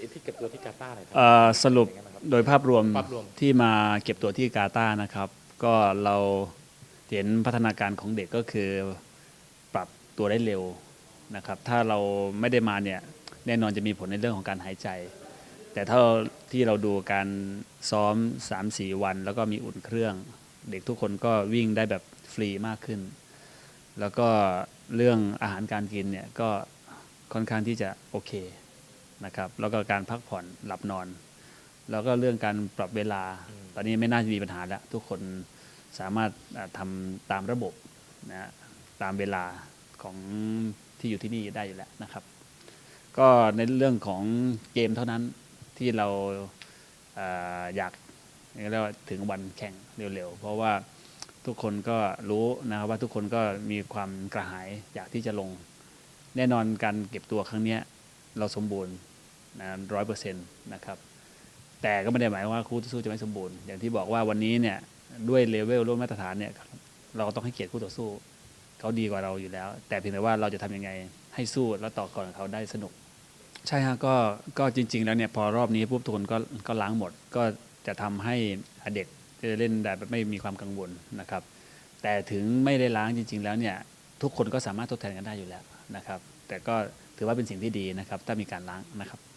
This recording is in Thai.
ที่เก็บตัวที่กาตาร์หน่อยครั เอ่อสรุปเป็นยังไงบ้างครับโดยภาพรวมภาพรวม ที่มาเก็บตัวที่กาตาร์นะครับ ก็เราเห็นพัฒนาการของเด็กก็คือปรับตัวได้เร็วนะครับ ถ้าเราไม่ได้มาเนี่ยแน่นอนจะมีผลในเรื่องของการหายใจ แต่ถ้าที่เราดูการซ้อม 3-4 วัน แล้วก็มีอุ่นเครื่อง เด็กทุกคนก็วิ่งได้แบบฟรีมากขึ้น แล้วก็เรื่องอาหารการกินเนี่ยก็ค่อนข้างที่จะโอเค นะครับ แล้วก็การพักผ่อนหลับนอน แล้วก็เรื่องการปรับเวลา ตอนนี้ไม่น่าจะมีปัญหาแล้ว ทุกคนสามารถอ่าทำตามระบบนะฮะตามเวลาของที่อยู่ที่นี่ได้อยู่แล้วนะครับ ก็ในเรื่องของเกมเท่านั้นที่เราเอ่ออยากเรียกว่าถึงวันแข่งเร็วๆ เพราะว่าทุกคนก็รู้นะครับว่าทุกคนก็มีความกระหายอยากที่จะลง แน่นอนการเก็บตัวครั้งเนี้ย เราสมบูรณ์นะร้อยเปอร์เซ็นต์นะครับ แต่ก็ไม่ได้หมายว่าคู่ต่อสู้จะไม่สมบูรณ์ อย่างที่บอกว่าวันนี้เนี่ยด้วยเลเวลร่วมมาตรฐานเนี่ยเราต้องให้เกียรติคู่ต่อสู้ เขาดีกว่าเราอยู่แล้ว แต่เพียงแต่ว่าเราจะทำยังไงให้สู้แล้วต่อกรกับเขาได้สนุก ใช่ฮะก็ก็จริง ๆ แล้วเนี่ยพอรอบนี้ปุ๊บทุกคนก็ก็ล้างหมด ก็จะทำให้เด็กจะเล่นได้แบบไม่มีความกังวลนะครับ แต่ถึงไม่ได้ล้างจริง ๆ แล้วเนี่ยทุกคนก็สามารถทดแทนกันได้อยู่แล้วนะครับ แต่ก็ ถือว่าเป็นสิ่งที่ดีนะครับ ถ้ามีการล้างนะครับ